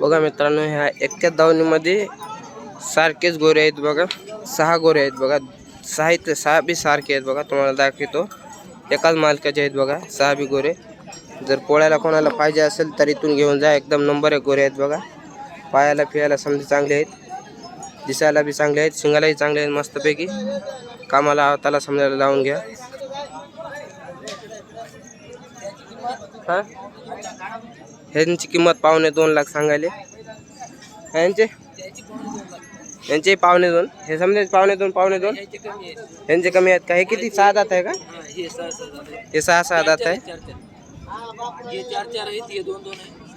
बघा मित्रांनो ह्या एक्क्या दावणीमध्ये सारखेच गोरे आहेत बघा. सहा गोरे आहेत बघा. सहा इथले सहा बी सारखे आहेत बघा तुम्हाला दाखवतो. एकाच मालकाचे आहेत बघा सहा बी गोरे. जर पोळ्याला कोणाला पाहिजे असेल तर इथून घेऊन जा एकदम नंबर एक गोरे आहेत बघा. पायाला फिरायला समजा चांगले आहेत. दिसायला बी चांगले आहेत शिंगालाही चांगले आहेत मस्तपैकी. कामाला आवताला समजायला लावून घ्या. हा? ह्यांची किंमत पावणे दोन लाख सांगायले. यांचे यांचे पावणे दोन. हे समजा पावणे दोन पावणे दोन? यांचे कमी आहेत का? हे किती? सहा दात आहे का? हे सहा सहा दात आहे?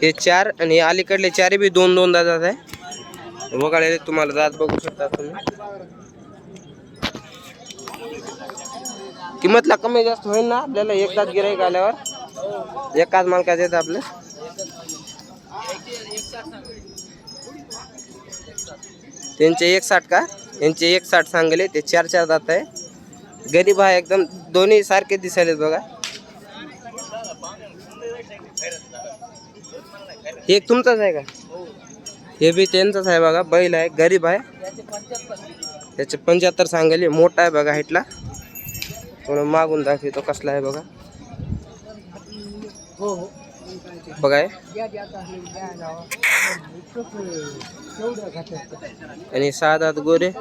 हे चार आणि हे अलीकडले चारही बी दोन दोन दात आहे वगळलेले तुम्हाला दात बघू शकता तुम्ही. किंमतला कमी जास्त होईल ना आपल्याला? एक दात गिराईक आल्यावर? एकाच मालकाचे आहेत आपले? त्यांचे एक साठ का? यांचे एक साठ सांगले ते चार चार दात आहे. गरीब आहे एकदम दोन्ही सारखे दिसायलेत बघा. हे एक तुमचाच आहे का? हे बी त्यांचाच आहे बघा बैल आहे गरीब आहे. त्याचे पंच्याहत्तर सांगले मोठा आहे बघा हिटला थोडं मागून दाखवतो कसला आहे बघा. हो हो बघाय. आणि सात आत गोरे.